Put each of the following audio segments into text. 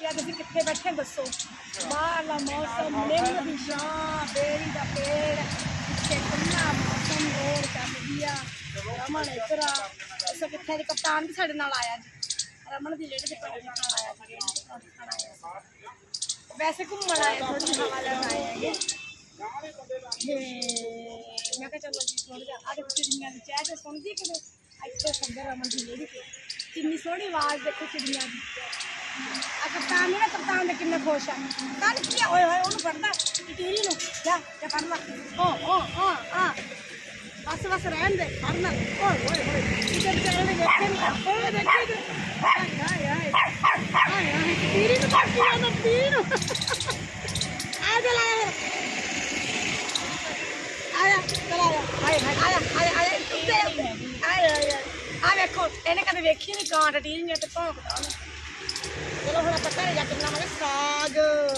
ਯਾ ਤੁਸੀਂ ਕਿੱਥੇ ਬੈਠੇ ਦੱਸੋ? ਬਾਹਰਲਾ ਮੌਸਮ, ਨਿੰਮ ਦੀ ਛਾਂ, ਬੇਰੀ ਦਾ ਪੇੜ ਤੇ ਠੰਡਾ ਮੌਸਮ ਰੋਡ ਚੱਲਦੀ ਆ ਰਮਨ ਇੱਧਰ ਆ। ਕਿੱਥੇ ਦੇ ਕਪਤਾਨ ਵੀ ਸਾਡੇ ਨਾਲ ਆਇਆ ਜੀ। ਰਮਨ ਦੀ ਲੇਡੀ ਦੇ ਪਿੰਡ ਦੇ ਆਇਆ ਸੀ ਰੇਹੜੀ ਤੇ ਕੰਮ ਕਰਨ ਆਇਆ ਸੀ। ਵੈਸੇ ਘੁੰਮਣ ਆਏ ਥੋੜੀ ਹਵਾ ਲੈਣ ਆਏ ਹੈਗੇ ਤੇ ਮੈਂ ਕਿਹਾ ਚਲੋ ਜੀ ਥੋੜਾ ਜਿਹਾ ਆਹ ਦੇਖੋ ਚਿੜੀਆਂ ਦੀ ਚਾਹ ਤੇ ਸੁਣਦੀ ਕਿ ਇੱਥੇ ਸੰਦਰ ਰਮਨ ਦੀ ਲੇਡੀ ਕਿੰਨੀ ਸੋਹਣੀ ਆਵਾਜ਼ ਦੇਖੋ ਚਿੜੀਆਂ ਦੀ। ਆ ਕਪਤਾਨ ਨੂੰ ਨਾ ਕਪਤਾਨ ਦੇ ਕਿੰਨੇ ਖੁਸ਼ ਆ। ਤਾਂ ਕੀ ਓਏ ਹੋਏ ਉਹਨੂੰ ਫੜਦਾ ਟੀਰੀ ਨੂੰ। ਜਾ ਜਾ ਫੜ ਲਾ। ਓ ਓ ਓ ਆ ਬਸ ਬਸ ਰਹਿਣ ਦੇ ਫੜ ਲੈ। ਓਏ ਓਏ ਹੋਏ ਕਿਤੇ ਵਿਚਾਰੇ ਨੇ ਵੇਖੇ ਨਹੀਂ ਓਏ ਦੇਖੀ ਤੇ ਹਾਏ ਹਾਏ ਹਾਏ। ਹਾਏ ਹਾਏ। ਟੀਰੀ ਨੂੰ ਫੜ ਕੇ ਆਉਂਦਾ ਟੀਰੀ ਨੂੰ? ਆ ਜਾ ਲੈ ਆਇਆ ਚਲ ਆਇਆ ਆਇਆ ਆਇਆ ਆਇਆ ਆਇਆ ਆਇਆ ਆ ਵੇਖੋ ਇਹਨੇ ਕਦੇ ਵੇਖੀ ਨਹੀਂ ਕਾਂਟ ਤੇ ਭੌਂਕਦਾ ਉਹਨੇ। ਚਲੋ ਹੁਣ ਆਪਾਂ ਘਰੇ ਜਾ ਕੇ ਬਣਾਵਾਂਗੇ ਸਾਗ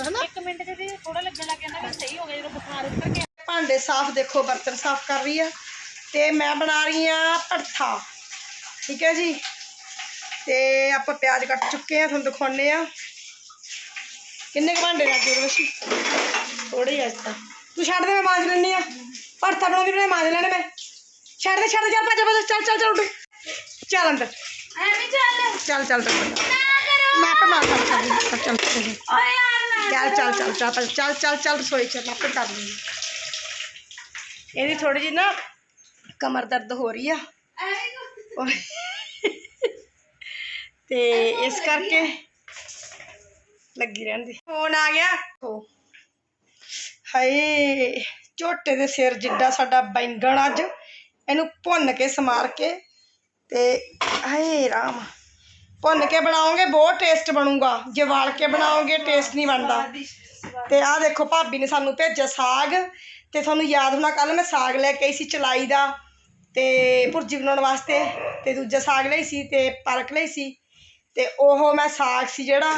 ਹਨਾ? ਇੱਕ ਮਿੰਟ ਤੇ ਥੋੜਾ ਲੱਗਣ ਲੱਗ ਜਾਂਦਾ ਵੀ ਸਹੀ ਹੋ ਗਿਆ ਜਦੋਂ ਬੁਖਾਰ ਉਤਰ ਗਿਆ ਭਾਂਡੇ ਸਾਫ਼ ਦੇਖੋ ਬਰਤਨ ਸਾਫ਼ ਕਰ ਰਹੀ ਆ। ਤੇ ਮੈਂ ਬਣਾ ਰਹੀ ਆ ਭੜਥਾ ਠੀਕ ਹੈ ਜੀ? ਤੇ ਆਪਾਂ ਪਿਆਜ਼ ਕੱਟ ਚੁੱਕੇ ਆ ਤੁਹਾਨੂੰ ਦਿਖਾਉਣੇ ਆ। ਕਿੰਨੇ ਕੁ ਭਾਂਡੇ ਲੱਗੇ ਰੋਸ਼ੀ ਥੋੜੇ ਹੀ ਅੱਜ ਤਾਂ। ਤੂੰ ਛੱਡ ਦੇ ਮੈਂ ਮਾਂਜ ਲੈਣੀ ਆ। ਭੜਥਾ ਬਣਾਉਂਦੀ ਬਣਾ ਮਾਂਜ ਲੈਣੇ ਮੈਂ। ਛੱਡ ਦੇ ਛੱਡ ਦੇ ਚੱਲ ਭੱਜ ਭੱਜ ਚੱਲ ਚੱਲ ਚੱਲ ਉੱਠ। ਚੱਲ ਅੰਦਰ। ਐਵੇਂ ਚੱਲ। ਚੱਲ ਚੱਲ ਚੱਲ। ਮੈਂ ਆਪੇ ਮਾਰ ਚੱਲ ਚੱਲ ਚੱਲ ਚੱਲ ਚੱਲ ਚੱਲ ਚੱਲ ਚੱਲ ਚੱਲ ਚੱਲ ਚੱਲ ਰਸੋਈ ਚ ਮੈਂ ਆਪੇ ਕਰ ਲੂੰਗੀ ਇਹਦੀ ਥੋੜੀ ਜਿਹੀ ਨਾ ਕਮਰ ਦਰਦ ਹੋ ਰਹੀ ਆ। ਤੇ ਇਸ ਕਰਕੇ ਲੱਗੀ ਰਹਿੰਦੀ। ਫੋਨ ਆ ਗਿਆ। ਹੋ। ਹਾਏ ਝੋਟੇ ਦੇ ਸਿਰ ਜਿੱਡਾ ਸਾਡਾ ਬੈਂਗਣ ਅੱਜ। ਇਹਨੂੰ ਭੁੰਨ ਕੇ ਸਮਾਰ ਕੇ ਤੇ ਹਾਏ ਰਾਮ। ਭੁੰਨ ਕੇ ਬਣਾਓਗੇ, ਬਹੁਤ ਟੇਸਟ ਬਣੂਗਾ। ਜੇ ਵਾਲ ਕੇ ਬਣਾਓਗੇ ਟੇਸਟ ਨਹੀਂ ਬਣਦਾ। ਤੇ ਆਹ ਦੇਖੋ, ਭਾਬੀ ਨੇ ਸਾਨੂੰ ਭੇਜਿਆ ਸਾਗ, ਤੇ ਤੁਹਾਨੂੰ ਯਾਦ ਹੋਣਾ ਕੱਲ ਮੈਂ ਸਾਗ ਲੈ ਕੇ ਆਈ ਸੀ ਚਲਾਈ ਦਾ, ਤੇ ਭੁਰਜੀ ਬਣਾਉਣ ਵਾਸਤੇ, ਤੇ ਦੂਜਾ ਸਾਗ ਲਈ ਸੀ, ਤੇ ਪਾਲਕ ਲਈ ਸੀ, ਤੇ ਉਹ ਮੈਂ ਸਾਗ ਸੀ ਜਿਹੜਾ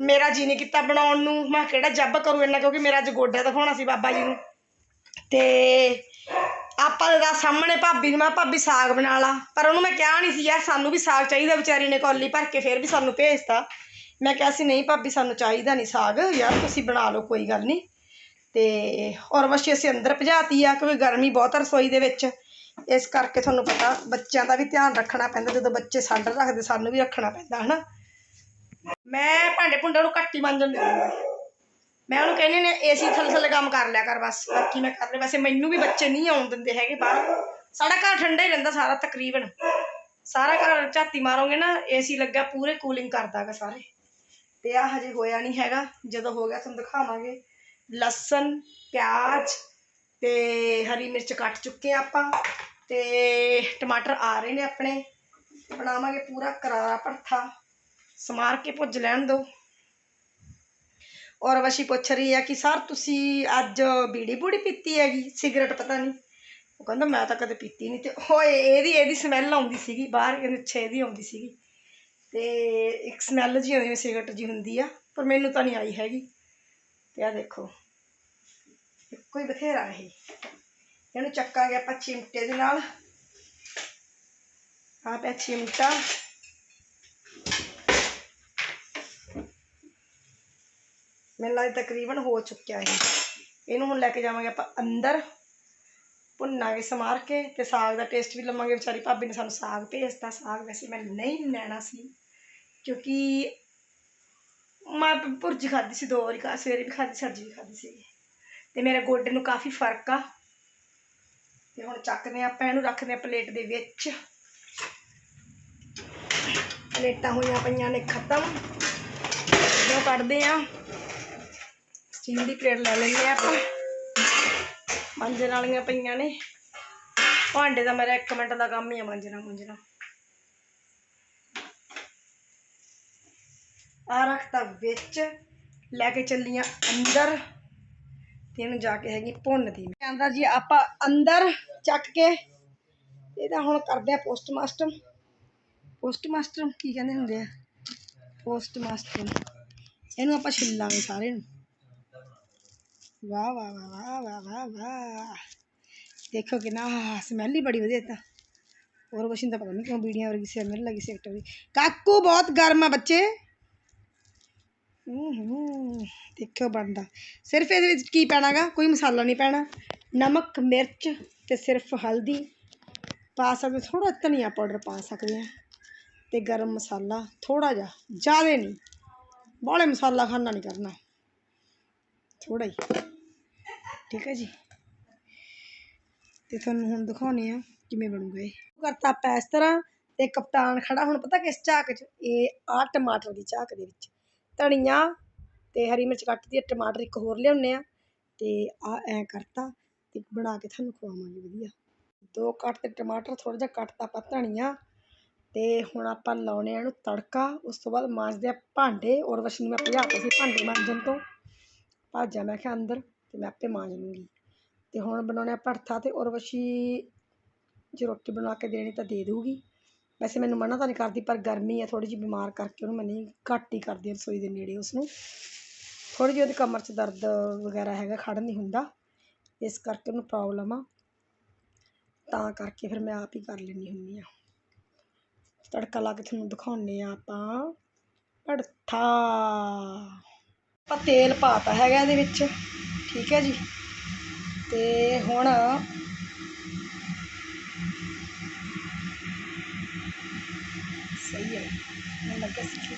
ਮੇਰਾ ਜੀ ਨਹੀਂ ਕੀਤਾ ਬਣਾਉਣ ਨੂੰ। ਮੈਂ ਕਿਹੜਾ ਜੱਬ ਕਰੂ ਇੰਨਾ, ਕਿਉਂਕਿ ਮੇਰਾ ਅੱਜ ਗੋਡਾ ਦਿਖਾਉਣਾ ਸੀ ਬਾਬਾ ਜੀ ਨੂੰ। ਤੇ ਆਪਾਂ ਦਾ ਸਾਹਮਣੇ ਭਾਬੀ ਨੂੰ ਮੈਂ ਕਿਹਾ, ਭਾਬੀ ਸਾਗ ਬਣਾ ਲਾ। ਪਰ ਉਹਨੂੰ ਮੈਂ ਕਿਹਾ ਨਹੀਂ ਸੀ ਯਾਰ ਸਾਨੂੰ ਵੀ ਸਾਗ ਚਾਹੀਦਾ ਵਿਚਾਰੀ ਨੇ ਕੌਲੀ ਭਰ ਕੇ ਫਿਰ ਵੀ ਸਾਨੂੰ ਭੇਜਤਾ। ਮੈਂ ਕਿਹਾ ਸੀ ਨਹੀਂ ਭਾਬੀ ਸਾਨੂੰ ਚਾਹੀਦਾ ਨਹੀਂ ਸਾਗ। ਯਾਰ ਤੁਸੀਂ ਬਣਾ ਲਓ ਕੋਈ ਗੱਲ ਨਹੀਂ ਤੇ ਔਰ ਵਸ਼ੀ ਅਸੀਂ ਅੰਦਰ ਭਜਾਤੀ ਆ ਕਿਉਂਕਿ ਗਰਮੀ ਬਹੁਤ ਆ ਰਸੋਈ ਦੇ ਵਿੱਚ। ਇਸ ਕਰਕੇ ਤੁਹਾਨੂੰ ਪਤਾ ਬੱਚਿਆਂ ਦਾ ਵੀ ਧਿਆਨ ਰੱਖਣਾ ਪੈਂਦਾ ਜਦੋਂ ਬੱਚੇ ਸਾਡਾ ਰੱਖਦੇ ਸਾਨੂੰ ਵੀ ਰੱਖਣਾ ਪੈਂਦਾ ਹਨਾ। ਮੈਂ ਭਾਂਡੇ ਭੁੰਡੇ ਨੂੰ ਘੱਟੀ ਮਾਂਜਣ ਦੇ ਦਿੰਦੀ ਮੈਂ ਉਹਨੂੰ ਕਹਿੰਦੀ ਨੇ ਏਸੀ ਥੱਲੇ ਥੱਲੇ ਕੰਮ ਕਰ ਲਿਆ ਕਰ ਬਸ, ਬਾਕੀ ਮੈਂ ਕਰ ਲਿਆ। ਵੈਸੇ ਮੈਨੂੰ ਵੀ ਬੱਚੇ ਨਹੀਂ ਆਉਣ ਦਿੰਦੇ ਹੈਗੇ ਬਾਹਰ। ਸਾਡਾ ਘਰ ਠੰਡਾ ਹੀ ਰਹਿੰਦਾ ਸਾਰਾ ਤਕਰੀਬਨ। ਸਾਰਾ ਘਰ ਝਾਤੀ ਮਾਰੋਗੇ ਨਾ ਏਸੀ ਲੱਗਾ ਪੂਰੇ ਕੂਲਿੰਗ ਕਰਦਾਗਾ ਸਾਰੇ। ਤੇ ਆ ਹਜੇ ਹੋਇਆ ਨਹੀਂ ਹੈਗਾ। ਜਦੋਂ ਹੋ ਗਿਆ ਤੁਹਾਨੂੰ ਦਿਖਾਵਾਂਗੇ। ਲਸਣ, ਪਿਆਜ਼ ਤੇ ਹਰੀ ਮਿਰਚ ਕੱਟ ਚੁੱਕੇ ਆ ਆਪਾਂ। ਤੇ ਟਮਾਟਰ ਆ ਰਹੇ ਨੇ ਆਪਣੇ। ਬਣਾਵਾਂਗੇ ਪੂਰਾ ਕਰਾਰਾ ਭਰਥਾ। ਸਮਾਰ ਕੇ ਭੁੱਜ ਲੈਣ ਦਿਓ। ਔਰ ਵਸ਼ੀ ਪੁੱਛ ਰਹੀ ਹੈ ਕਿ ਸਰ ਤੁਸੀਂ ਅੱਜ ਬੀੜੀ ਬੂੜੀ ਪੀਤੀ ਹੈਗੀ, ਸਿਗਰਟ ਪਤਾ ਨਹੀਂ ਉਹ ਕਹਿੰਦਾ, ਮੈਂ ਤਾਂ ਕਦੇ ਪੀਤੀ ਨਹੀਂ ਤੇ ਹੋਏ, ਇਹਦੀ ਇਹਦੀ ਸਮੈਲ ਆਉਂਦੀ ਸੀਗੀ, ਬਾਹਰ ਕਹਿੰਦੇ ਅੱਛਾ ਇਹਦੀ ਆਉਂਦੀ ਸੀਗੀ। ਤੇ ਇੱਕ ਸਮੈਲ ਜੀ ਆਉਂਦੀ, ਸਿਗਰਟ ਜੀ ਹੁੰਦੀ ਆ, ਪਰ ਮੈਨੂੰ ਤਾਂ ਨਹੀਂ ਆਈ ਹੈਗੀ। ਤੇ ਆ ਦੇਖੋ, ਇੱਕੋ ਹੀ ਬਥੇਰਾ ਇਹ। ਇਹਨੂੰ ਚੱਕਾਂਗੇ ਆਪਾਂ ਚਿਮਟੇ ਦੇ ਨਾਲ। ਆ ਪਿਆ ਚਿਮਟਾ। ਮੈਨੂੰ ਲੱਗਦਾ ਤਕਰੀਬਨ ਹੋ ਚੁੱਕਿਆ ਇਹ। ਇਹਨੂੰ ਹੁਣ ਲੈ ਕੇ ਜਾਵਾਂਗੇ ਆਪਾਂ ਅੰਦਰ। ਭੁੰਨਾਂਗੇ ਸਮਾਰ ਕੇ ਤੇ ਸਾਗ ਦਾ ਟੇਸਟ ਵੀ ਲਵਾਂਗੇ। ਵਿਚਾਰੀ ਭਾਬੀ ਨੇ ਸਾਨੂੰ ਸਾਗ ਭੇਜਤਾ। ਸਾਗ ਵੈਸੇ ਮੈਂ ਨਹੀਂ ਲੈਣਾ ਸੀ। ਕਿਉਂਕਿ ਮੈਂ ਭੁਰਜੀ ਖਾਧੀ ਸੀ ਦੋ ਵਾਰੀ। ਖਾ ਸਵੇਰੇ ਵੀ ਖਾਧੀ, ਸਬਜ਼ੀ ਵੀ ਖਾਧੀ ਸੀ। ਤੇ ਮੇਰੇ ਗੋਡੇ ਨੂੰ ਕਾਫੀ ਫ਼ਰਕ ਆ। ਤੇ ਹੁਣ ਚੱਕਦੇ ਹਾਂ ਆਪਾਂ ਇਹਨੂੰ, ਰੱਖਦੇ ਹਾਂ ਪਲੇਟ ਦੇ ਵਿੱਚ। ਪਲੇਟਾਂ ਹੋਈਆਂ ਪਈਆਂ ਨੇ ਖਤਮ। ਜੋ ਕੱਢਦੇ ਆ ਸਟੀਲ ਦੀ ਪਲੇਟ ਲੈ ਲੈਂਦੇ ਆਪਾਂ। ਮੰਜਣ ਵਾਲੀਆਂ ਪਈਆਂ ਨੇ। ਭਾਂਡੇ ਦਾ ਮੇਰਾ 1 ਮਿੰਟ ਦਾ ਕੰਮ ਹੀ ਆ ਮਾਂਜਣਾ ਮੁੰਜਣਾ ਆ ਰੱਖਤਾ ਵਿੱਚ। ਲੈ ਕੇ ਚੱਲੀਆਂ ਅੰਦਰ। ਤੇ ਇਹਨੂੰ ਜਾ ਕੇ ਹੈਗੀ ਭੁੰਨਦੀ ਕਹਿੰਦਾ ਜੀ ਆਪਾਂ ਅੰਦਰ ਚੱਕ ਕੇ ਇਹਦਾ ਹੁਣ ਕਰਦੇ ਆ ਪੋਸਟ ਮਾਸਟਰ ਕੀ ਕਹਿੰਦੇ ਹੁੰਦੇ ਆ? ਪੋਸਟ ਮਾਸਟਰ ਇਹਨੂੰ ਆਪਾਂ ਛਿੱਲਾਂਗੇ ਸਾਰੇ ਨੂੰ। ਵਾਹ ਵਾਹ ਵਾਹ ਵਾਹ ਵਾਹ ਵਾਹ ਵਾਹ ਦੇਖੋ ਕਿੰਨਾ ਸਮੈਲ ਹੀ ਬੜੀ ਵਧੀਆ ਤਾਂ ਹੋਰ ਕੁਛ ਨਹੀਂ ਤਾਂ ਪਤਾ ਨਹੀਂ ਕਿਉਂ ਬੀੜੀਆਂ ਵਰਗੀ ਸਮੈਲ ਲੱਗੀ ਸਿਗਰਟ ਦੀ ਕਾਕੂ ਬਹੁਤ ਗਰਮ ਆ ਬੱਚੇ ਹੂੰ ਦੇਖਿਓ ਬਣਦਾ ਸਿਰਫ ਇਹਦੇ ਵਿੱਚ ਕੀ ਪੈਣਾਗਾ ਕੋਈ ਮਸਾਲਾ ਨਹੀਂ ਪੈਣਾ ਨਮਕ ਮਿਰਚ ਤੇ ਸਿਰਫ ਹਲਦੀ ਪਾ ਸਕਦੇ ਥੋੜਾ ਧਨੀਆ ਪਾਊਡਰ ਪਾ ਸਕਦੇ ਆ ਤੇ ਗਰਮ ਮਸਾਲਾ ਥੋੜਾ ਜਿਹਾ ਜ਼ਿਆਦਾ ਨਹੀਂ ਬਾਹਲੇ ਮਸਾਲਾ ਖਾਣਾ ਨਹੀਂ ਕਰਨਾ ਥੋੜਾ ਹੀ ਠੀਕ ਹੈ ਜੀ? ਤੇ ਤੁਹਾਨੂੰ ਹੁਣ ਦਿਖਾਉਣੇ ਆ ਕਿਵੇਂ ਬਣੂਗਾ ਇਹ। ਕਰਤਾ ਆਪਾਂ ਇਸ ਤਰ੍ਹਾਂ ਤੇ ਕਪਤਾਨ ਖੜਾ ਹੁਣ ਪਤਾ ਕਿਸ ਝਾਕ 'ਚ? ਇਹ ਆ ਟਮਾਟਰ ਦੀ ਝਾਕ ਦੇ ਵਿੱਚ। ਧਨੀਆ ਤੇ ਹਰੀ ਮਿਰਚ ਕੱਟਦੀ ਆ ਟਮਾਟਰ ਇੱਕ ਹੋਰ ਲਿਆਉਣੇ ਆ ਤੇ ਆ ਐ ਕਰਤਾ ਤੇ ਬਣਾ ਕੇ ਤੁਹਾਨੂੰ ਖਵਾਵਾਂਗੇ ਵਧੀਆ। ਦੋ ਕੱਟ ਤੇ ਟਮਾਟਰ ਥੋੜਾ ਜਿਹਾ ਕੱਟਤਾ ਆਪਾਂ ਧਨੀਆ ਤੇ ਹੁਣ ਆਪਾਂ ਲਾਉਣੇ ਆ ਇਹਨੂੰ ਤੜਕਾ। ਉਸ ਤੋਂ ਬਾਅਦ ਮਾਂਜਦੇ ਆ ਭਾਂਡੇ। ਔਰ ਵਸ਼ ਮੈਂ ਮੈਂ ਭਜਾਤਾ ਸੀ ਭਾਂਡੇ ਮਾਂਜਣ ਤੋਂ। ਭਾਜਾ ਮੈਂ ਕਿਹਾ ਅੰਦਰ। ਅਤੇ ਮੈਂ ਆਪੇ ਮਾਂਜ ਲੂੰਗੀ। ਅਤੇ ਹੁਣ ਬਣਾਉਣੇ ਆ ਭਰਥਾ ਤੇ ਉਰਵਸ਼ੀ ਜੇ ਰੋਟੀ ਬਣਾ ਕੇ ਦੇਣੀ ਤਾਂ ਦੇ ਦਊਗੀ। ਵੈਸੇ ਮੈਨੂੰ ਮਨਾ ਤਾਂ ਨਹੀਂ ਕਰਦੀ, ਪਰ ਗਰਮੀ ਹੈ ਥੋੜ੍ਹੀ ਜਿਹੀ ਬਿਮਾਰ ਕਰਕੇ ਉਹਨੂੰ ਮੈਂ ਨਹੀਂ, ਘੱਟ ਹੀ ਕਰਦੀ ਰਸੋਈ ਦੇ ਨੇੜੇ ਉਸਨੂੰ। ਨੂੰ ਥੋੜੀ ਜਿਹੀ ਉਹਦੀ ਕਮਰ 'ਚ ਦਰਦ ਵਗੈਰਾ ਹੈਗਾ, ਖੜ੍ਹ ਨਹੀਂ ਹੁੰਦਾ। ਇਸ ਕਰਕੇ ਉਹਨੂੰ ਪ੍ਰੋਬਲਮ ਆ। ਤਾਂ ਕਰਕੇ ਫਿਰ ਮੈਂ ਆਪ ਹੀ ਕਰ ਲੈਂਦੀ ਹੁੰਦੀ ਹਾਂ। ਤੜਕਾ ਲਾ ਕੇ ਤੁਹਾਨੂੰ ਦਿਖਾਉਂਦੇ ਆ ਆਪਾਂ। ਭੜਥਾ ਆਪਾਂ ਤੇਲ ਪਾਤਾ ਹੈਗਾ ਇਹਦੇ ਵਿੱਚ। ਠੀਕ ਹੈ ਜੀ। ਤੇ ਹੁਣ ਸਹੀ ਹੈ। ਮੈਨੂੰ ਲੱਗਾ ਸੀ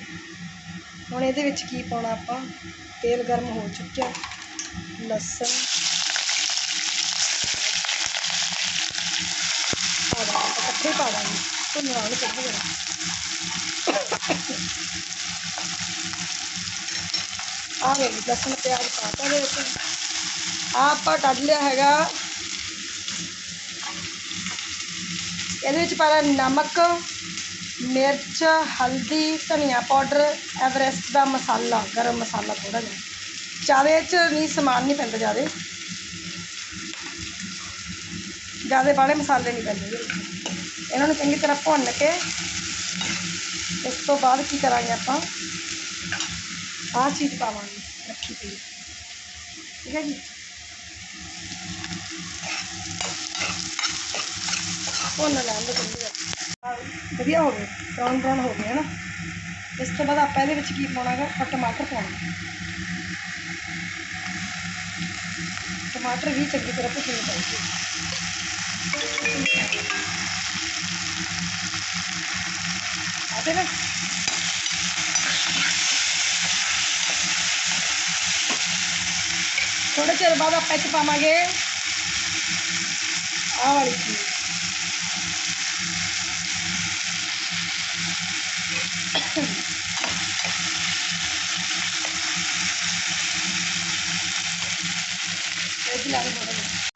ਹੁਣ ਇਹਦੇ ਵਿੱਚ ਕੀ ਪਾਉਣਾ ਆਪਾਂ? ਤੇਲ ਗਰਮ ਹੋ ਚੁੱਕਿਆ। ਲਸਣ। ਪਾ ਇਕੱਠੇ ਪਾ ਦਾਂਗੇ। ਭੁੰਨਣਾ ਨਹੀਂ ਚੰਗੀ ਤਰ੍ਹਾਂ ਆ ਗਏ ਲਸਣ ਪਿਆਜ਼ ਪਾਤਾ ਇਹਦੇ ਵਿੱਚ। ਆਪਾਂ ਕੱਢ ਲਿਆ ਹੈਗਾ। ਇਹਦੇ ਵਿੱਚ ਪਾਣਾ ਨਮਕ, ਮਿਰਚ, ਹਲਦੀ, ਧਨੀਆ ਪਾਊਡਰ, ਐਵਰੈਸਟ ਦਾ ਮਸਾਲਾ, ਗਰਮ ਮਸਾਲਾ ਥੋੜਾ ਜਿਹਾ। ਜ਼ਿਆਦਾ 'ਚ ਨਹੀਂ, ਸਮਾਨ ਨਹੀਂ ਪੈਂਦਾ ਜ਼ਿਆਦਾ। ਜ਼ਿਆਦਾ ਬਾਲੇ ਮਸਾਲੇ ਨਹੀਂ ਪੈਂਦੇ ਇਹਨਾਂ ਨੂੰ ਚੰਗੀ ਤਰ੍ਹਾਂ ਭੁੰਨ ਕੇ, ਇਸ ਤੋਂ ਬਾਅਦ ਕੀ ਕਰਾਂਗੇ ਆਪਾਂ? ਆਹ ਚੀਜ਼ ਪਾਵਾਂਗੇ, ਰੱਖੀ ਪਈ। ਠੀਕ ਹੈ ਜੀ? ਭੁੰਨ ਲੈਣ ਦੇ ਚੰਗੀ ਤਰ੍ਹਾਂ ਆਹ ਵਧੀਆ ਹੋ ਗਏ ਬਰਾਊਨ ਬਰਾਊਨ ਹੋ ਗਏ ਨਾ ਇਸ ਤੋਂ ਬਾਅਦ ਆਪਾਂ ਇਹਦੇ ਵਿੱਚ ਕੀ ਪਾਉਣਾ ਹੈਗਾ? ਆਪਾਂ ਟਮਾਟਰ ਪਾਉਣਾ। ਟਮਾਟਰ ਵੀ ਚੰਗੀ ਤਰ੍ਹਾਂ ਭੁੰਨਣੇ ਚਾਹੀਦੇ ਆਦੇ ਨਾ? ਥੋੜੇ ਚਿਰ ਬਾਅਦ ਆਪਾਂ ਇਹ 'ਚ ਪਾਵਾਂਗੇ। ਆਹ ਵਾਲੀ ਚੀਜ਼ ਇਹ ਵੀ ਲਾ ਕੇ ਥੋੜ੍ਹਾ ਜਿਹਾ।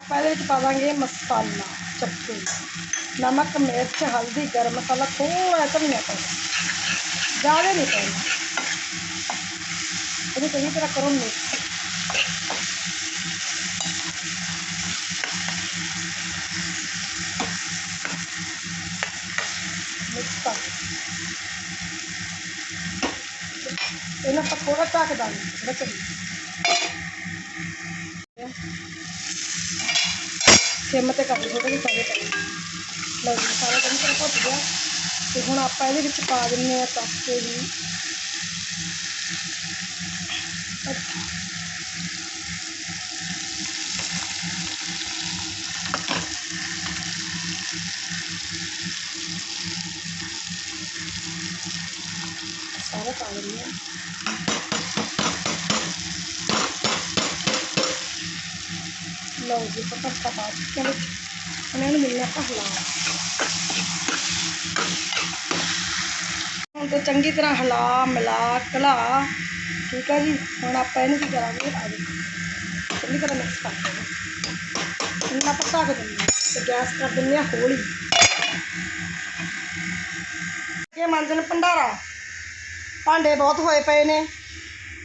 ਆਪਾਂ ਇਹਦੇ ਵਿੱਚ ਪਾਵਾਂਗੇ ਮਸਾਲਾ ਚੱਪੂ ਨਮਕ, ਮਿਰਚ, ਹਲਦੀ, ਗਰਮ ਮਸਾਲਾ ਥੋੜਾ ਧਨੀਆ ਪਾਉਣਾ। ਜ਼ਿਆਦਾ ਨਹੀਂ ਪਾਉਣਾ। ਇਹਨੂੰ ਚੰਗੀ ਤਰ੍ਹਾਂ ਕਰੋ ਮਿਕਸ ਮਿਕਸ ਕਰ ਇਹਨਾਂ ਆਪਾਂ ਥੋੜਾ ਢੱਕ ਦਾਂਗੇ ਥੋੜਾ ਚੰਗੀ। ਸਿਮ ਤੇ ਕਰ ਥੋੜਾ ਜਿਹਾ ਤਵੇ ਤੇ ਲਓ। ਜੀ, ਸਾਰਾ ਚੰਗੀ ਤਰ੍ਹਾਂ ਭੁੱਜ ਗਿਆ। ਤੇ ਹੁਣ ਆਪਾਂ ਇਹਦੇ ਵਿੱਚ ਪਾ ਦਿੰਨੇ ਆ ਕੱਸ ਕੇ ਸਾਰਾ ਪਾ ਦਿੰਨੇ ਆ ਲਓ ਜੀ ਪੱਤਾ ਪਾ ਚੁੱਕੇ ਵਿੱਚ ਮਿਲਣਾ ਆਪਾਂ ਹੁਣ ਤੇ ਚੰਗੀ ਤਰ੍ਹਾਂ ਹਿਲਾ, ਮਿਲਾ ਕਲਾ ਠੀਕ ਹੈ ਜੀ। ਹੁਣ ਆਪਾਂ ਇਹਨੂੰ ਕੀ ਕਰਾਂਗੇ? ਆ ਦੇਖੋ। ਚੰਗੀ ਤਰ੍ਹਾਂ ਮਿਕਸ ਕਰ ਦੇਣਾ ਹੁਣ ਆਪਾਂ ਢੱਕ ਦਿੰਦੇ ਹਾਂ। ਤੇ ਗੈਸ ਕਰ ਦਿੰਦੇ ਹਾਂ ਹੌਲੀ। ਇਹ ਮੰਜਨ ਭੰਡਾਰਾ। ਭਾਂਡੇ ਬਹੁਤ ਹੋਏ ਪਏ ਨੇ।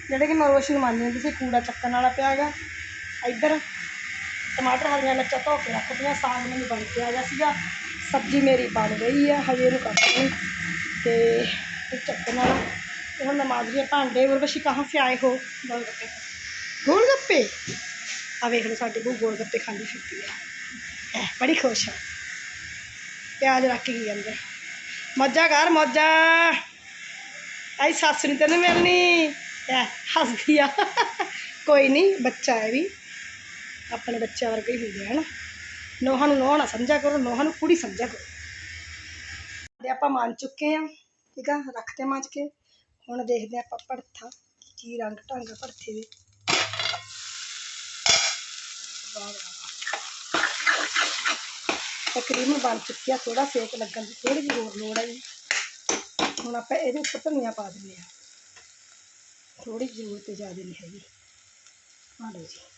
ਜਿਹੜੇ ਕਿ ਮੈਂ ਰੋਸ਼ਨੀ ਮੰਨਦੀ ਸੀ ਕੂੜਾ ਚੱਕਣ ਵਾਲਾ ਪਿਆ ਹੈਗਾ। ਇੱਧਰ। ਟਮਾਟਰ ਹਰੀਆਂ ਮਿਰਚਾਂ ਧੋ ਕੇ ਰੱਖਦੀਆਂ ਸਾਗ ਮੈਨੂੰ ਬਣ ਕੇ ਆ ਗਿਆ ਸੀਗਾ। ਸਬਜ਼ੀ ਮੇਰੀ ਬਣ ਗਈ ਆ ਹਜੇ ਇਹਨੂੰ ਕੱਟਣੀ ਤੇ ਚੱਕਣਾ ਤੇ ਹੁਣ ਮੈਂ ਮਾਜ ਰਹੀ ਹਾਂ ਭਾਂਡੇ ਉਰਵਸ਼ੀ ਕਹਾਂ ਸੇ ਆਏ ਹੋ? ਗੋਲ ਗੱਪੇ ਗੋਲ ਗੱਪੇ ਆ ਵੇਖ ਲਓ ਸਾਡੇ ਕੋਲ ਗੋਲ ਗੱਪੇ ਖਾਂਦੀ ਫਿਰਦੀ ਹੈ ਐ, ਬੜੀ ਖੁਸ਼ ਆ। ਪਿਆਜ਼ ਰੱਖ ਕੇ ਗਈ ਅੰਦਰ। ਮੌਜਾਂ ਕਰ ਮੌਜਾਂ। ਆਈ ਸੱਸ ਨਹੀਂ ਤੈਨੂੰ ਮਿਲਣੀ। ਐ ਹੱਸਦੀ ਆ। ਕੋਈ ਨਹੀਂ ਬੱਚਾ ਹੈ ਵੀ। ਆਪਣੇ ਬੱਚਿਆਂ ਵਰਗੇ ਹੀ ਹੁੰਦੇ ਆ, ਹਨਾ? ਨੋਹਾਂ ਨੂੰ ਨੋਹਾਂ ਨਾ ਸਮਝਿਆ ਕਰੋ, ਨੋਹਾਂ ਨੂੰ ਕੁੜੀ ਸਮਝਿਆ ਕਰੋ। ਤੇ ਆਪਾਂ ਮੰਨ ਚੁੱਕੇ ਆ ਠੀਕ ਆ? ਰੱਖਦੇ ਮੰਜ ਕੇ। ਹੁਣ ਦੇਖਦੇ ਆ ਆਪਾਂ ਭੜਥਾ ਕੀ ਰੰਗ ਢੰਗ ਆ ਭੜਥੇ ਦੇ। ਵਾਹ ਵਾਹ ਵਾਹ ਤਕਰੀਬਨ ਬਣ ਚੁੱਕਿਆ ਥੋੜਾ ਸੇਕ ਲੱਗਣ ਦੀ ਥੋੜੀ ਜਿਹੀ ਹੋਰ ਲੋੜ ਹੈ ਜੀ। ਹੁਣ ਆਪਾਂ ਇਹਦੇ ਉੱਪਰ ਧਨੀਆ ਪਾ ਦਿੰਦੇ ਆ ਥੋੜੀ ਜ਼ਰੂਰਤ ਜ਼ਿਆਦਾ ਨਹੀਂ ਹੈਗੀ। ਆ ਲਓ ਜੀ।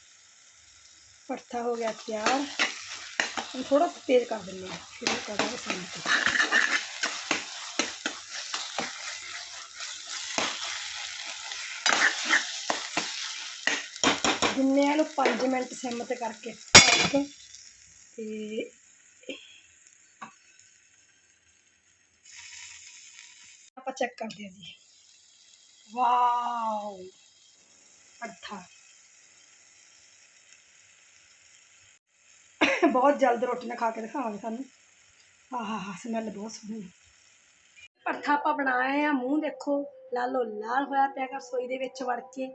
ਭੜਥਾ ਹੋ ਗਿਆ ਤਿਆਰ ਹੁਣ ਥੋੜਾ ਤੇਜ਼ ਕਰ ਦਿੰਦੇ ਆ ਫਿਰ ਉਹ ਕਰਾਂਗੇ ਸੰਗ ਤੇ ਦਿੰਨੇ ਆ ਨੂੰ 5 ਮਿੰਟ ਸਿਮ ਤੇ ਕਰਕੇ ਢੱਕ ਕੇ ਤੇ ਆਪਾਂ ਚੈੱਕ ਕਰਦੇ ਹਾਂ ਜੀ ਵਾਓ ਅੱਠਾ ਬਹੁਤ ਜਲਦ ਰੋਟੀ ਨਾਲ ਖਾ ਕੇ ਦਿਖਾਵਾਂਗੇ ਤੁਹਾਨੂੰ ਆਹਾ ਹਾ ਸਮੈਲ ਬਹੁਤ ਸੋਹਣੀ ਹੈ ਭਰਥਾ ਆਪਾਂ ਬਣਾਇਆ ਆ ਮੂੰਹ ਦੇਖੋ ਲਾਲੋ ਲਾਲ ਹੋਇਆ ਪਿਆ ਗਾ ਰਸੋਈ ਦੇ ਵਿੱਚ ਵੜ ਕੇ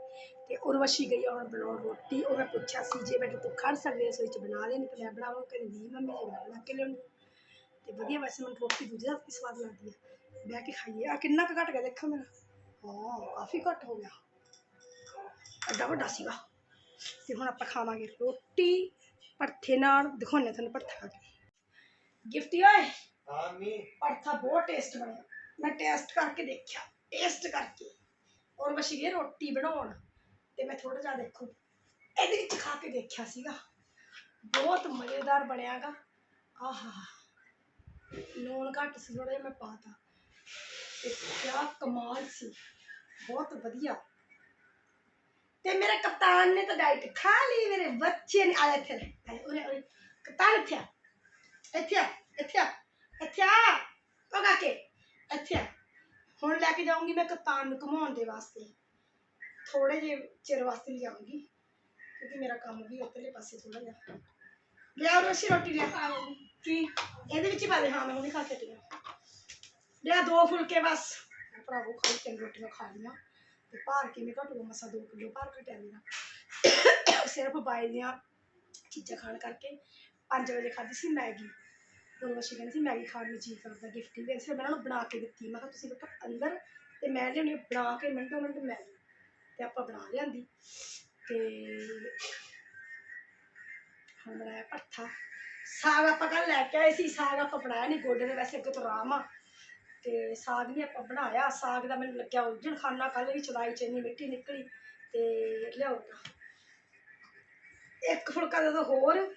ਤੇ ਉਰਵਸ਼ੀ ਗਈ ਹੁਣ ਬਣਾਉਣ ਰੋਟੀ ਉਹ ਮੈਂ ਪੁੱਛਿਆ ਸੀ ਜੇ ਬੇਟਾ ਤੂੰ ਖੜ ਸਕਦੀ ਹੈ ਰਸੋਈ 'ਚ ਬਣਾ ਦੇ ਨਹੀਂ ਤਾਂ ਮੈਂ ਬਣਾਵਾਂ ਕਹਿੰਦੀ ਨਹੀਂ ਮੰਮੀ ਜੀ ਮੈਂ ਬਣਾ ਕੇ ਲਿਆਉਣੀ ਤੇ ਵਧੀਆ ਵੈਸੇ ਮੈਨੂੰ ਰੋਟੀ ਦੂਜੀ ਦਾ ਵੀ ਸਵਾਦ ਲੱਗਦੀ ਹੈ ਬਹਿ ਕੇ ਖਾਈਏ ਆ ਕਿੰਨਾ ਕੁ ਘਟ ਗਿਆ ਦੇਖੋ ਮੇਰਾ ਹਾਂ ਕਾਫੀ ਘੱਟ ਹੋ ਗਿਆ ਅੱਡਾ ਵੱਡਾ ਸੀਗਾ। ਤੇ ਹੁਣ ਆਪਾਂ ਖਾਵਾਂਗੇ ਰੋਟੀ। ਭਰਥੇ ਨਾਲ ਦਿਖਾਉਂਦੇ ਹਾਂ ਤੁਹਾਨੂੰ ਭਰਥਾ ਗਿਫਟੀ ਓਏ। ਹਾਂ ਮੀ। ਭਰਥਾ ਬਹੁਤ ਟੇਸਟ ਬਣਿਆ। ਮੈਂ ਟੈਸਟ ਕਰਕੇ ਦੇਖਿਆ। ਟੇਸਟ ਕਰਕੇ। ਔਰ ਵਸ਼ੀ ਗਏ ਰੋਟੀ ਬਣਾਉਣ। ਤੇ ਮੈਂ ਥੋੜਾ ਜਿਹਾ ਦੇਖੋ ਇਹਦੇ ਵਿੱਚ ਖਾ ਕੇ ਦੇਖਿਆ ਸੀਗਾ। ਬਹੁਤ ਮਜ਼ੇਦਾਰ ਬਣਿਆਗਾ। ਆਹਾ। ਲੂਣ ਘੱਟ ਸੀ ਥੋੜਾ ਜਿਹਾ ਮੈਂ ਪਾਤਾ। ਤੇ ਕਿਆ ਕਮਾਲ ਸੀ। ਬਹੁਤ ਵਧੀਆ। ਤੇ ਮੇਰੇ ਕਪਤਾਨ ਨੇ ਤਾਂ ਡਾਈਟ ਖਾ ਲਈ ਮੇਰੇ ਬੱਚੇ ਨੇ ਆ ਇੱਥੇ ਲੈ, ਆ ਉਰੇ ਉਰੇ ਕਪਤਾਨ ਇੱਥੇ ਆ ਇੱਥੇ ਆ ਇੱਥੇ ਆ ਇੱਥੇ ਆ ਉਹ ਕਾਕੇ ਇੱਥੇ ਆ। ਹੁਣ ਲੈ ਕੇ ਜਾਊਂਗੀ ਮੈਂ ਕਪਤਾਨ ਨੂੰ ਘੁਮਾਉਣ ਦੇ ਵਾਸਤੇ ਥੋੜੇ ਜਿਹੇ ਚਿਰ ਵਾਸਤੇ ਲਿਆਉਂਗੀ ਕਿਉਂਕਿ ਮੇਰਾ ਕੰਮ ਵੀ ਉੱਧਰਲੇ ਪਾਸੇ ਥੋੜਾ ਜਿਹਾ। ਲਿਆ ਰੋਸ਼ੀ ਰੋਟੀ ਲਿਆ ਕੀ ਇਹਦੇ ਵਿੱਚ ਪਾ ਦੇ ਹਾਂ ਮੈਂ ਉਹ ਵੀ ਖਾ ਕੇ ਟਿਆ ਲਿਆ ਦੋ ਫੁਲਕੇ ਬਸ। ਭਰਾਵੋ ਖਾਈ ਤਿੰਨ ਰੋਟੀਆਂ ਖਾ ਲਈਆਂ। ਤੇ ਭਾਰ ਕਿਵੇਂ ਘਟੂਗਾ, ਮਸਾ 2 ਕਿਲੋ ਭਾਰ ਘਟਿਆ ਮੇਰਾ। ਸਿਰਫ ਬਾਈ ਦੀਆਂ ਚੀਜ਼ਾਂ ਖਾਣ ਕਰਕੇ 5 ਵਜੇ ਖਾਧੀ ਸੀ ਮੈਗੀ। ਉਰਵਸ਼ੀ ਕਹਿੰਦੀ ਸੀ, ਮੈਗੀ ਖਾਣ ਨੂੰ ਜੀ ਕਰਦਾ ਗਿਫਟ ਵੀ ਫਿਰ ਮੈਂ ਉਹਨਾਂ ਬਣਾ ਕੇ ਦਿੱਤੀ। ਮੈਂ ਕਿਹਾ, ਤੁਸੀਂ ਬੇਟਾ ਅੰਦਰ ਤੇ ਮੈਂ ਲਿਆਉਣੀ ਬਣਾ ਕੇ ਮਿੰਟੋ ਮਿੰਟ ਮੈਗੀ। ਤੇ ਆਪਾਂ ਬਣਾ ਲਿਆਂਦੀ। ਤੇ ਹੁਣ ਬਣਾਇਆ ਭੱਠਾ ਸਾਗ ਆਪਾਂ ਕੱਲ ਲੈ ਕੇ ਆਏ ਸੀ, ਸਾਗ ਆਪਾਂ ਬਣਾਇਆ ਨਹੀਂ ਗੋਡੇ ਦੇ ਵੈਸੇ ਅੱਗੇ ਤੋਂ ਰਾਮ ਆ। ਤੇ ਸਾਗ ਨਹੀਂ ਆਪਾਂ ਬਣਾਇਆ, ਸਾਗ ਦਾ ਮੈਨੂੰ ਲੱਗਿਆ ਉਲਝਣ ਖਾਨਾ ਕੱਲ ਵੀ ਚਲਾਈ ਚ ਇੰਨੀ ਮਿੱਟੀ ਨਿਕਲੀ ਤੇ ਲਿਆਉਣਾ ਇੱਕ ਫੁਲਕਾ ਦੇ ਦਿਓ ਹੋਰ।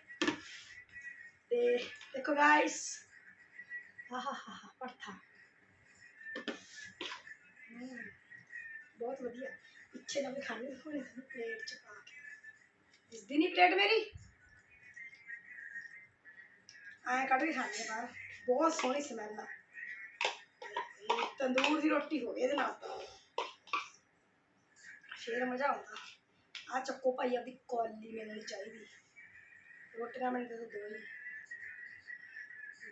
ਤੇ ਦੇਖੋ ਗਾਇਸ ਆਹਾ ਪਰਥਾ ਬਹੁਤ ਵਧੀਆ। ਪਿੱਛੇ ਦਾ ਵੀ ਖਾਣੇ ਦਿਖਾਉਣੇ ਪਲੇਟ ਚ ਪਾ ਕੇ। ਇਸ ਦੀ ਨਹੀਂ ਪਲੇਟ ਮੇਰੀ? ਆਏ ਕੱਢ ਕੇ ਖਾਣੇ ਬਾਹਰ। ਬਹੁਤ ਸੋਹਣੀ ਸਮੈਲ ਆ। ਤੰਦੂਰ ਦੀ ਰੋਟੀ ਹੋਵੇ ਇਹਦੇ ਨਾਲ ਫੇਰ ਮਜ਼ਾ ਆਉਂਦਾ। ਆ ਚੱਕੋ ਭਾਈ, ਆਪਦੀ ਕੌਲੀ ਮਿਲਣੀ ਚਾਹੀਦੀ। ਰੋਟੀਆਂ ਮੈਨੂੰ ਦੇ ਦੋ ਹੀ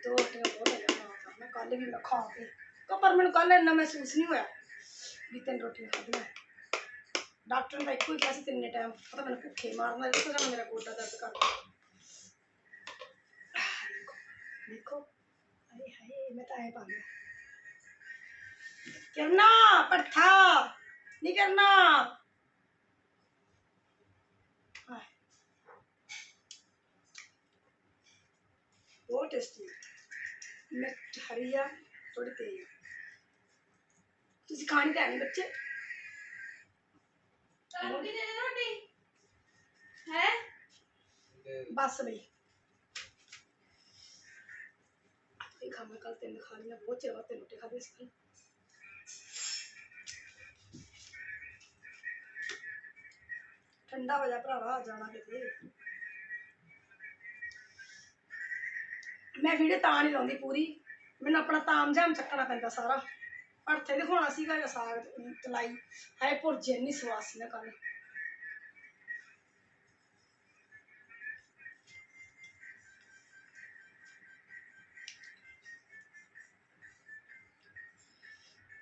ਦੋ ਰੋਟੀਆਂ ਬਹੁਤ ਹੋ ਮੈਂ ਕੱਲ ਵੀ ਮੈਂ ਖਾ ਕੇ ਕੋ ਪਰ ਮੈਨੂੰ ਕੱਲ ਇੰਨਾ ਮਹਿਸੂਸ ਨਹੀਂ ਹੋਇਆ ਵੀ ਤਿੰਨ ਰੋਟੀਆਂ ਖਾਧੀਆਂ ਡਾਕਟਰ ਨੇ ਇੱਕੋ ਹੀ ਕਿਹਾ ਸੀ ਤਿੰਨੇ ਟਾਈਮ ਪਤਾ ਮੈਨੂੰ ਭੁੱਖੇ ਮਾਰਨਾ ਦੇਖੋ ਜਦ ਮੇਰਾ ਗੋਡਾ ਦਰਦ ਕਰਦਾ ਦੇਖੋ ਹਾਏ ਹਾਏ, ਮੈਂ ਤਾਂ ਐ ਪਾ ਲਿਆ ਕਰਨਾ ਪੜਥਾ ਨਹੀਂ ਕਰਨਾ ਆਹ। ਬਹੁਤ ਟੇਸਟੀ ਮਿਰਚ ਹਰੀ ਆ ਥੋੜੀ ਤੇਜ਼ ਆ ਤੁਸੀਂ ਖਾਣੀ ਤਾਂ ਹੈ ਨਹੀਂ ਬੱਚੇ ਤੁਹਾਨੂੰ ਵੀ ਦੇ ਦੇ ਰੋਟੀ ਹੈ ਬਸ ਬਈ ਇਹ ਖਾਣਾ ਕੱਲ ਤਿੰਨ ਖਾ ਠੰਡਾ ਹੋ ਜਾ ਭਰਾਵਾ ਜਾਣਾ ਕਿਤੇ ਮੈਂ ਵੀਡੀਓ ਤਾਂ ਨਹੀਂ ਲਾਉਂਦੀ ਪੂਰੀ। ਮੈਨੂੰ ਆਪਣਾ ਤਾਮਝਾਮ ਚੱਕਣਾ ਪੈਂਦਾ ਸਾਰਾ। ਭਰਥੇ ਦਿਖਾਉਣਾ ਸੀਗਾ ਜਾਂ ਸਾਗ ਤਲਾਈ ਹਾਏ, ਭੁਰਜੇ ਨਹੀਂ ਸਵਾਦ ਸੀ ਨਾ ਕਰ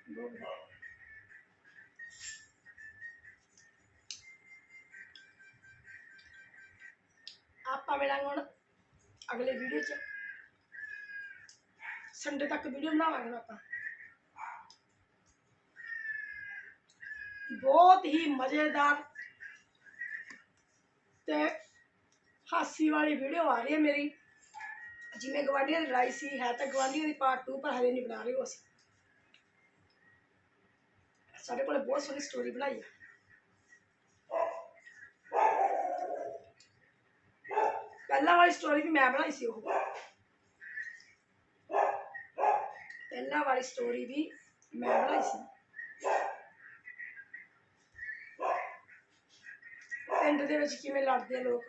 ਮਿਲਾਂਗੇ ਸੰਡੇ ਤੱਕ ਵੀਡੀਓ ਬਣਾਵਾਂਗੇ ਹੁਣ ਆਪਾਂ। ਬਹੁਤ ਹੀ ਮਜ਼ੇਦਾਰ ਤੇ ਹਾਸੀ ਵਾਲੀ ਵੀਡੀਓ ਆ ਰਹੀ ਹੈ ਮੇਰੀ। ਜਿਵੇਂ ਗਵਾਂਢੀਆਂ ਦੀ ਲੜਾਈ ਸੀ, ਹੈ ਤਾਂ ਗਵਾਂਢੀਆਂ ਦੀ ਪਾਰਟ 2 ਪਰ ਹਲੇ ਨਹੀਂ ਬਣਾ ਰਹੇ ਉਹ ਅਸੀਂ। ਸਾਡੇ ਕੋਲ ਬਹੁਤ ਸੋਹਣੀ ਸਟੋਰੀ ਬਣਾਈ ਹੈ। ਪਹਿਲਾਂ ਵਾਲੀ ਸਟੋਰੀ ਵੀ ਮੈਂ ਬਣਾਈ ਸੀ ਉਹ। ਪਹਿਲਾਂ ਵਾਲੀ ਸਟੋਰੀ ਵੀ ਮੈਂ ਬਣਾਈ ਸੀ। ਪਿੰਡ ਦੇ ਵਿੱਚ ਕਿਵੇਂ ਲੜਦੇ ਲੋਕ।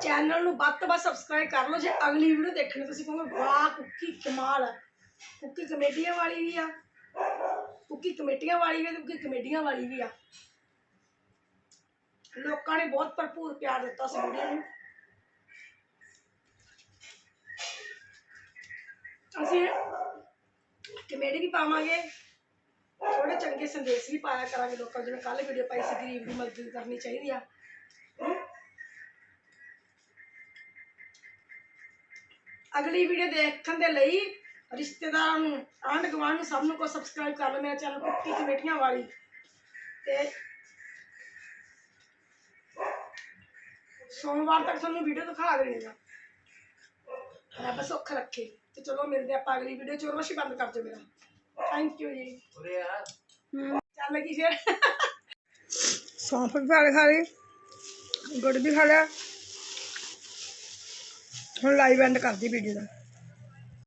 ਚੈਨਲ ਨੂੰ ਵੱਧ ਤੋਂ ਵੱਧ ਸਬਸਕ੍ਰਾਈਬ ਕਰ ਲਓ, ਜੇ ਅਗਲੀ ਵੀਡੀਓ ਦੇਖਣੀ ਤੁਸੀਂ ਕਹੋਗੇ, ਵਾਹ ਕੁੱਕੀ ਕਮਾਲ ਹੈ ਕੁੱਕੀ ਕਮੇਡੀਆਂ ਵਾਲੀ ਵੀ ਆ। ਕੁੱਕੀ ਕਮੇਟੀਆਂ ਵਾਲੀ ਵੀ ਆ ਤੇ ਕੁੱਕੀ ਕਮੇਡੀਆਂ ਵਾਲੀ ਵੀ ਆ। ਲੋਕਾਂ ਨੇ ਬਹੁਤ ਭਰਪੂਰ ਪਿਆਰ ਦਿੱਤਾ ਉਸ ਵੀਡੀਓ ਨੂੰ। ਅਸੀਂ ਕਮੇਡੀ ਵੀ ਪਾਵਾਂਗੇ। ਥੋੜੇ ਚੰਗੇ ਸੰਦੇਸ਼ ਵੀ ਪਾਇਆ ਕਰਾਂਗੇ ਲੋਕਾਂ ਨੂੰ, ਜਿਵੇਂ ਕੱਲ ਵੀਡੀਓ ਪਾਈ ਸੀ ਗਰੀਬ ਦੀ ਮਦਦ ਕਰਨੀ ਚਾਹੀਦੀ ਆ। ਅਗਲੀ ਵੀਡੀਓ ਦੇਖਣ ਦੇ ਲਈ ਰਿਸ਼ਤੇਦਾਰਾਂ ਨੂੰ ਆਂਢ ਗੁਆਂਢ ਨੂੰ ਸਭ ਨੂੰ ਕੋ ਸਬਸਕ੍ਰਾਈਬ ਕਰ ਲਓ ਮੇਰਾ ਚੈਨਲ ਕੁੱਕੀ ਕਮੇਟੀਆਂ ਵਾਲੀ। ਤੇ ਸੋਮਵਾਰ ਤੱਕ ਤੁਹਾਨੂੰ ਵੀਡੀਓ ਦਿਖਾ ਦੇਣੀ ਆ। ਰੱਬ ਸੁੱਖ ਰੱਖੇ। ਤੇ ਚਲੋ ਮਿਲਦੇ ਆਪਾਂ ਅਗਲੀ ਵੀਡੀਓ ਚ ਰੋਸ਼ੀ ਬੰਦ ਕਰ ਦਿਓ ਮੇਰਾ। ਥੈਂਕ ਯੂ ਜੀ। ਚੱਲ ਗਈ ਫਿਰ। ਸੌਂਫ ਵੀ ਲਈ ਖਾ ਲਈ ਗੁੜ ਵੀ ਖਾ ਲਿਆ। ਹੁਣ ਲਾਈਵ ਐਂਡ ਕਰਦੀ ਵੀਡੀਓ ਦਾ।